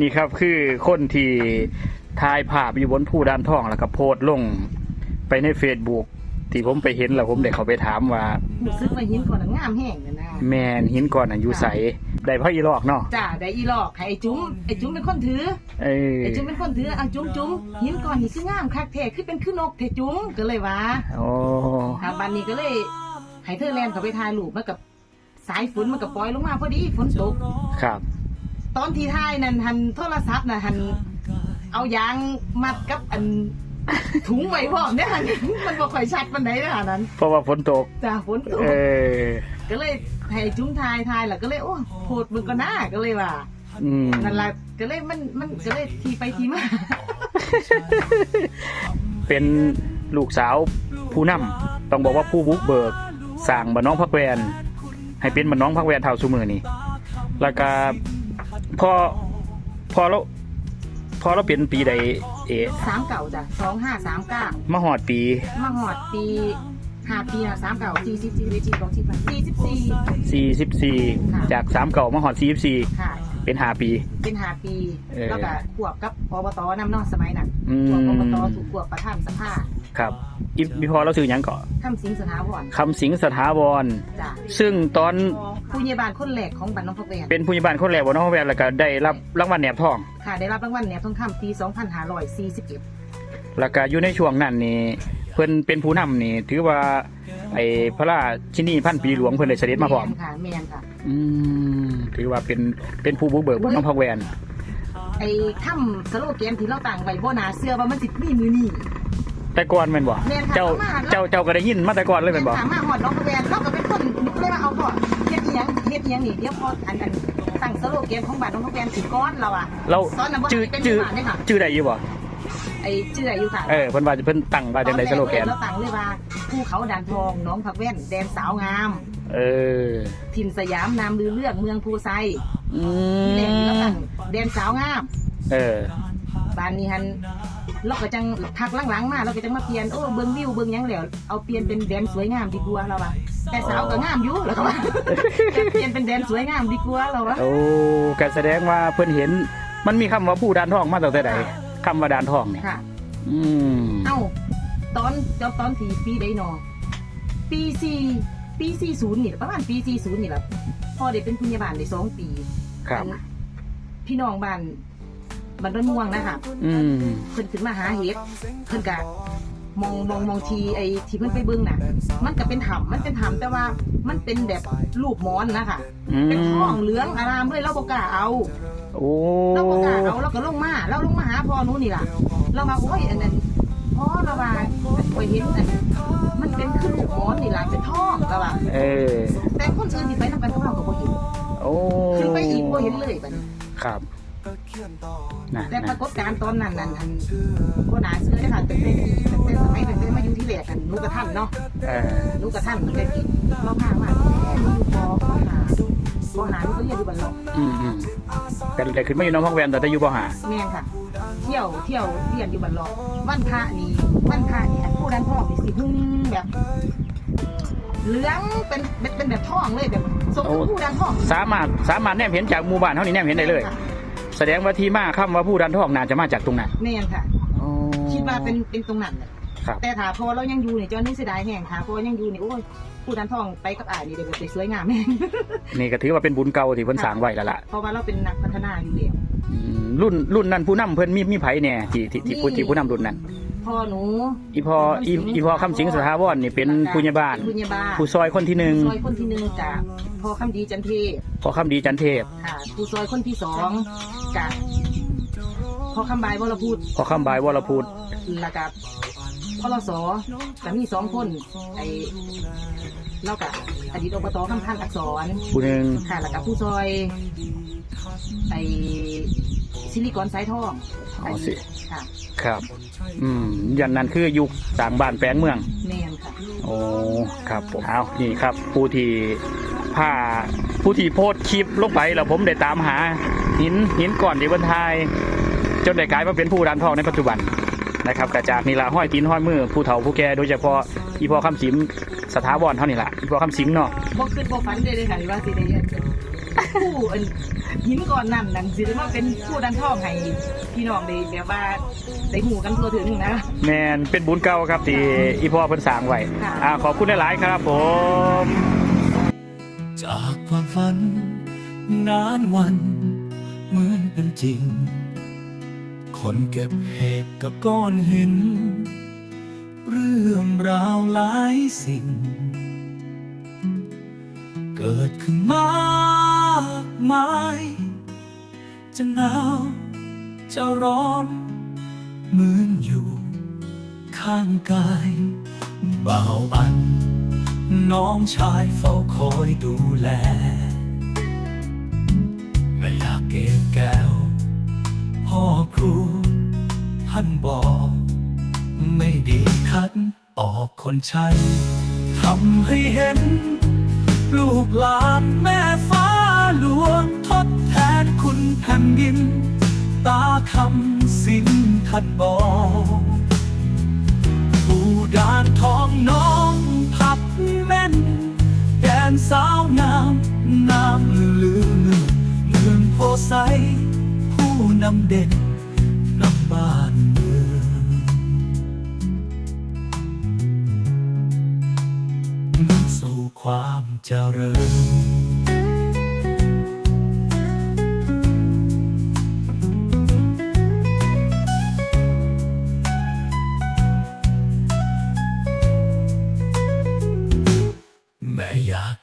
นี่ครับคือคนที่ถ่ายภาพอยู่บนผู้ด้านท้องแล้วก็โพสต์ลงไปในเฟซบุ๊กที่ผมไปเห็นแล้วผมได้เข้าไปถามว่ารู้สึกว่าหินก่อนนะงามแห้งเลยนะแมนหินก่อนอายุใสได้พ่ออีหลอกเนาะจ้าได้อีหลอกให้ไอ้จุ้มไอ้จุ้มเป็นคนถือเออไอ้จุ้มเป็นคนถือเอาจุ้มจุ้มหินก่อนนี่คืองามคักแท้คือเป็นคือนกแท้จุ้มก็เลยว่าโอ้ทางบ้านนี้ก็เลยให้เธอแลนเขาไปถ่ายรูปมากับสายฝนมันกับปล่อยลงมาพอดีฝนตกครับ ตอนที่ถ่ายนั่นหันโทรศัพท์น่ะหันเอายางมัดกับอัน ถุงไว้พร้อมเนี่ยหันมันบ่ค่อยชัดปานใดนะหันนั้นเพราะว่าฝนตก จ้าฝนตกเออก็เลยให้จุ้มทายทายแล้วก็เลยโอ้โพดมึงก็น่าก็เลยว่าอืมนั่นแหละก็เลยมันมันก็เลยทีไปทีมาเป็นลูกสาวผู้นำต้องบอกว่าผู้บุกเบิกสร้างบ้านน้องพักแวนให้เป็นบ้านน้องพักแวนเท่าซุมือนี่แล้วก็ พอพอเราพอเราเป็นปีใดเอสามเก่าจ้ะสองห้าสามเก้ามาหอดปีมาหอดปีห้าปีนะสามเก่าสี่สิบสี่สี่สองสิบสี่สิบสี่ค่ะ44จาก3เก่ามาหอดค่ะ44เป็น5ปี เป็นห้าปีเออแล้วก็ขวบกับอบตนำเนอกสมัยนั้นอืขวบอบตมถูกขวบประธานสภา ครับอีอีพอเราซื้อหยังก่อนคำสิงสถาพรคำสิงสถาวร จ้ะซึ่งตอนผู้ใหญ่บ้านคนแรกของบ้านน้องพักแวนเป็นผู้ใหญ่บ้านคนแรกบนน้องพักแวนแล้วก็ได้รับรางวัลแหนบทอง ค่ะ ได้รับรางวัลเนี่ยทองคำปี 2541 แล้วก็อยู่ในช่วงนั้นนี่เพิ่นเป็นผู้นำนี่ ถือว่าไอ้พระราชินีพันปีหลวงเพิ่นได้เสด็จมาพร้อม แนค่ะแมนค่ะ อืมถือว่าเป็นเป็นผู้บุกเบิกบนน้องพักแวน ไอ้ถ้ำสโลแกนที่เราต่างไว้บ่นาเสื้อว่ามันสิมีมือนี่ แต่ก่อนแม่นบ่แม่นค่ะเจ้ามาเจ้าเจ้าก็ได้ยินมาแต่ก่อนเลยแม่นบ่ถามมาหอดน้องพักแวนเราก็เป็นคนเลยมาเอาก่อนเฮ็ดอีหยังเฮ็ดอีหยังนี่เดี๋ยวพออันนั้นตั้งสโลแกนของบ้านน้องพักแวนสิก้อนเราอะเราตอนนั้นบ่ชื่อได้เป็นชื่อทหารเลยค่ะชื่อใดอยู่บ่ไอ้ชื่ออะไรอยู่ค่ะเออเพิ่นว่าเพิ่นตั้งว่าจังไดสโลแกนเราตั้งเลยว่าภูเขาด่านทองน้องพักแว่นแดนสาวงาม เออถิ่นสยามนามลือเลือกเมืองภูไซอืนี่แหละที่เรามตั้งแดนสาวงาม เออบ้านนี้ฮัน เราก็จังพักหลังๆมาเราก็จังมาเปลี่ยนโอ้เบิ่งวิวเบิ่งหยังแล้วเอาเปลี่ยนเป็นแดนสวยงามดีกว่าเราว่าแต่สาวก็งามอยู่แล้วก็ว่าแต่เปลี่ยนเป็นแดนสวยงามดีกว่าเราว่าโอ้ก็แสดงว่าเพิ่นเห็น มันมีคำว่าผู้ดานทองมาตั้งแต่ใดคำว่าดานทองเนี่ยค่ะ อืมเอ้าตอนจอบตอนที่ปีใดหนอปีสี่ปีสี่ศูนย์นี่ประมาณปีสี่ศูนย์นี่แหละพ่อได้เป็นผู้ใหญ่บ้านได้สองปีครับพี่น้องบ้าน บ้านดอนม่วงนะคะอืมเพิ่นขึ้นมาหาเห็ดเพิ่นกะมองมองมองทีไอ้ที่เพิ่นไปเบิ่งน่ะ มันก็เป็นถ้ำมันเป็นถ้ำแต่ว่ามันเป็นแบบรูปหมอนนะคะอืเป็นท้องมเหลืองอารามเลยเราบ่กล้าเอา โอ้เราบ่กล้าเอาเราก็ลงมาเราลงมาหาพ่อหนูนี่ล่ะ เรามาโอ้ยอันนั้นพ่อเราว่าโอ้ยเห็นอันมันเป็นคือรูปหมอนนี่ล่ะเป็นท้องเราว่าเออแต่คนอื่นที่ไปนำกันเขาเราก็บ่เห็นโอ้ขึ้นไปอีกบ่เห็นเลยบัดนี้ครับ นะแต่ปนะรากฏการณ์ตอนนั้นนั่นอันก็น่าเชื่อเลยค่ะเป็นเป็นเป็นสมัยเป็นมาอยู่ที่แหลกกันลูกกระท่านเนาะเออลูกกระท่านมันก็กินเราพามาแม่ลูกอยู่ปอปอหาปอหาลูกก็เรียนอยู่บันลอกอืมอืมแต่แต่ขึ้นมาอยู่น้องพักแวนแต่ได้อยู่บ่หาแม่นค่ะ เที่ยวเที่ยวเรียนอยู่บันลอกวันพระนี่วันพระนี่อันผู้ดันพ่อนี่สิหึ่งแบบเหลืองเป็นเป็นเป็นแบบท่องเลยแบบทรงเป็นผู้ดันพ่อง สามารถสามารถแนมเห็นจากหมู่บ้านเท่านี้แนมเห็นได้เลย แสดงว่าที่มาคำว่าผู้ดันทองน่าจะมาจากตรงนั้นแม่นค่ะ อ๋อ คิดว่าเป็นเป็นตรงนั้นแหละครับ แต่ถาพอเรายังอยู่เนี่ยเจ้านี่เสียดายแห้งถาพอยังอยู่เนี่ยโอ้ยผู้ดันทองไปกับอ่ายนี่เดี๋ยวไปสวยงามแม่งนี่ก็ถือว่าเป็นบุญเก่าที่เพิ่นสร้างไว้แล้วล่ะเพราะว่าเราเป็นนักพัฒนาอยู่แล้วอืมรุ่นรุ่นนั้นผู้นำเพิ่นมีมีไผแน่ที่ที่ที่ผู้ที่ผู้นำรุ่นนั้น พ่อหนู อีพออีอีพอคำสิงสถาวรนี่เป็นผู้ใหญ่บ้าน ผู้ใหญ่บ้านผู้ซอยคนที่หนึ่งซอยคนที่หนึ่งกับพ่อคำดีจันเทพพอคำดีจันเทพค่ะผู้ซอยคนที่สองกับพ่อคำบายวรพูดพอคำบายวรพูดแล้วกับพ่อรสกับมีสองคนไอเล่ากับอดีตอบตคำพันธ์อักษรผู้หนึ่งค่ะแล้วกับผู้ซอยไอซิลิกอนสายทองอ๋อสิค่ะครับ อืมอย่างนั้นคือยุคสร้างบ้านแปลงเมือง แมนค่ะโอ้ ครับผมเอานี่ครับ ผู้ที่ผ้าผู้ที่โพสต์คลิปลงไปแล้วผมได้ตามหา หินหินก่อนที่บนไทย จนได้กลายมาเป็นผู้ดันทองในปัจจุบันนะครับกระจากนี่ละห้อยตีนห้อยมือผู้เฒ่าผู้แก่โดยเฉพาะอีพอคำสิมสถาบรเท่านี้ละอีพอคำสิงเนาะ บ่ขึ้นบ่ฝันเลยเลยค่ะว่าสิได้เรียน ผู้อันหินก้อนนั่นนั่นสิได้มาเป็นผู้ดันทองให้พี่น้องได้แบบว่าได้หูกันทั่วถึงนะ แมนเป็นบุญเก่าครับที่อีพ่อเพิ่นสร้างไว้ค่ะ อ่าขอบคุณหลายๆครับผม จากความฝัน นานวันเหมือนเป็นจริง คนเก็บเหตุกับก้อนหิน เรื่องราวหลายสิ่ง เกิดขึ้นมาากมายจะหนาวจะร้อน เหมือนอยู่ข้างกายเบาอัน น้องชายเฝ้าคอยดูแลไม่อยากเก็บแก้ว พ่อครูท่านบอกไม่ดีคัดออกคนใช้ทำให้เห็น ลูกหลานแม่ฟ้า ลวงทดแทนคุณแผ่นดิน ตาคำสินท่านบอกผู้ด่านทองน้องพับแม่นแกนสาวงามน้ำลือเมือเมืองโพไซผู้นำเด่นนำบ้านเมืองสู่ความเจริญ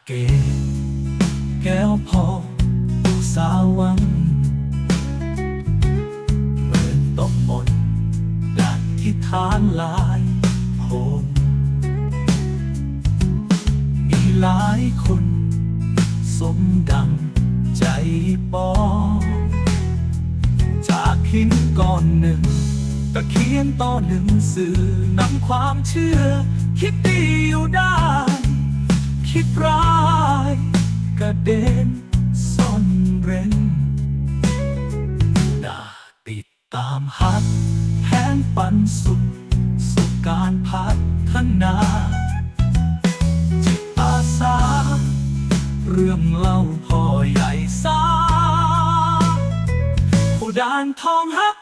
เก็บแก้วพอสาวหวังเหมือนตกมนดัดที่ฐานลายโหนมีหลายคน สมดังใจปองจากหินก้อนหนึ่งตะเคียนต่อหนึ่งสื่อนำความเชื่อ คิดดีอยู่ได้ คิดร้ายกระเด็นซ่อนเร้นน่าติดตามหักแผนปันสุด สุขการพัฒนาจิตอาสา เรื่องเล่าพ่อใหญ่สาผู้ดานทองฮัก